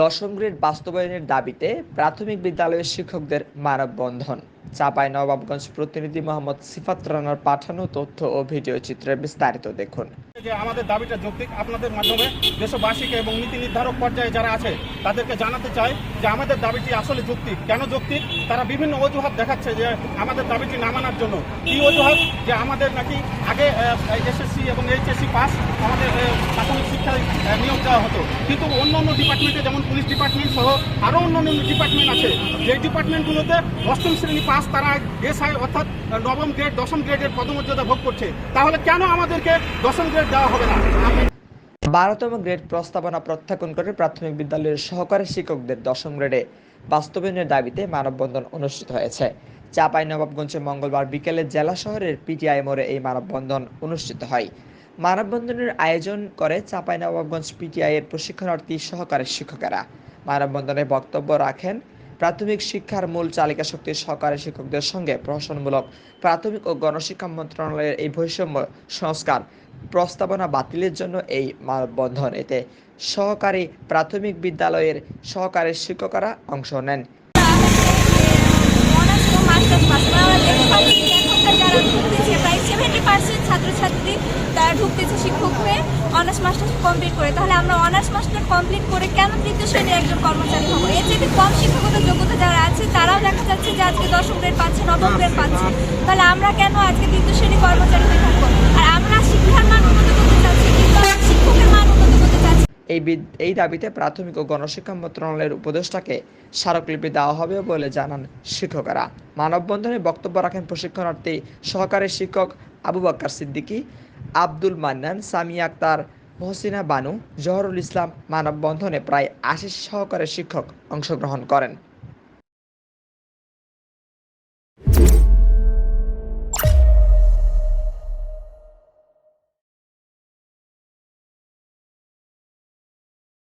দশম গ্রেড বাস্তবায়নের দাবিতে প্রাথমিক বিদ্যালয়ের শিক্ষকদের মানববন্ধন। চাপাই নবাবগঞ্জ প্রতিনিধি মোহাম্মদ সিফাত রানার পাঠানো তথ্য ও ভিডিও চিত্রে বিস্তারিত দেখুন। যে আমাদের দাবিটা যৌক্তিক আপনাদের মাধ্যমে দেশবাসীকে এবং নীতি নির্ধারক পর্যায়ে যারা আছে, তাদেরকে জানাতে চাই যে আমাদের দাবিটি আসলে যৌক্তিক। কেন যৌক্তিক? তারা বিভিন্ন অজুহাত দেখাচ্ছে যে আমাদের দাবিটি না মানার জন্য। কি অজুহাত? যে আমাদের নাকি আগে এসএসসি এবং এইচএসসি পাস আমাদের প্রাথমিক শিক্ষায় নিয়োগ দেওয়া হতো। কিন্তু অন্য অন্য ডিপার্টমেন্টে যেমন পুলিশ ডিপার্টমেন্ট সহ আরও অন্য অন্য ডিপার্টমেন্ট আছে। যে ডিপার্টমেন্টগুলোতে অষ্টম শ্রেণি পাস তারা এসআই অর্থাৎ নবম গ্রেড, দশম গ্রেডের পদমর্যাদা ভোগ করছে। তাহলে কেন আমাদেরকে দশম গ্রেড দেওয়া হবে না? বারোতম গ্রেড প্রস্তাবনা প্রত্যাখ্যান করে প্রাথমিক বিদ্যালয়ের সহকারী শিক্ষকদের দশম গ্রেডে বাস্তবায়নের দাবিতে মানববন্ধন অনুষ্ঠিত হয়েছে। চাপাই নবাবগঞ্জে মঙ্গলবার বিকেলে জেলা শহরের পিটিআই মোড়ে এই মানববন্ধন অনুষ্ঠিত হয়। মানববন্ধনের আয়োজন করে চাপাই নবাবগঞ্জ পিটিআই এর প্রশিক্ষণার্থী সহকারী শিক্ষকেরা। মানববন্ধনে বক্তব্য রাখেন প্রাথমিক শিক্ষার মূল চালিকা শক্তির সহকারী শিক্ষকদের সঙ্গে প্রশাসনমূলক প্রাথমিক ও গণশিক্ষা মন্ত্রণালয়ের এই বৈষম্য সংস্কার প্রস্তাবনা বাতিলের জন্য এই মানববন্ধন। এতে সহকারী প্রাথমিক বিদ্যালয়ের সহকারী শিক্ষকরা অংশ নেন। ছাত্রছাত্রী তারা ঢুকতেছে শিক্ষক হয়ে অনার্স মাস্টার্স কমপ্লিট করে, তাহলে আমরা অনার্স মাস্টার কমপ্লিট করে কেন তৃতীয় শ্রেণির একজন কর্মচারী হব? এর যদি কম শিক্ষাগত যোগ্যতা যারা আছে, তারাও দেখা যাচ্ছে যে আজকে দশম গ্রেড পাচ্ছে, নবম গ্রেড পাচ্ছে। তাহলে আমরা কেন আজকে তৃতীয় শ্রেণি কর্মচারী হয়ে থাকব? আর আমরা শিক্ষার মান উন্নত করতে চাচ্ছি শিক্ষকের মান উন্নত করতে চাচ্ছি? এই এই দাবিতে প্রাথমিক ও গণশিক্ষা মন্ত্রণালয়ের উপদেষ্টাকে স্মারকলিপি দেওয়া হবে বলে জানান শিক্ষকেরা। মানববন্ধনে বক্তব্য রাখেন প্রশিক্ষণার্থী সহকারী শিক্ষক আবু বাক্কার সিদ্দিকী। আব্দুল মান্নান, সামিয়া আক্তার, মহসিনা বানু, জহরুল ইসলাম মানববন্ধনে প্রায় আশি সহকারী শিক্ষক অংশগ্রহণ করেন।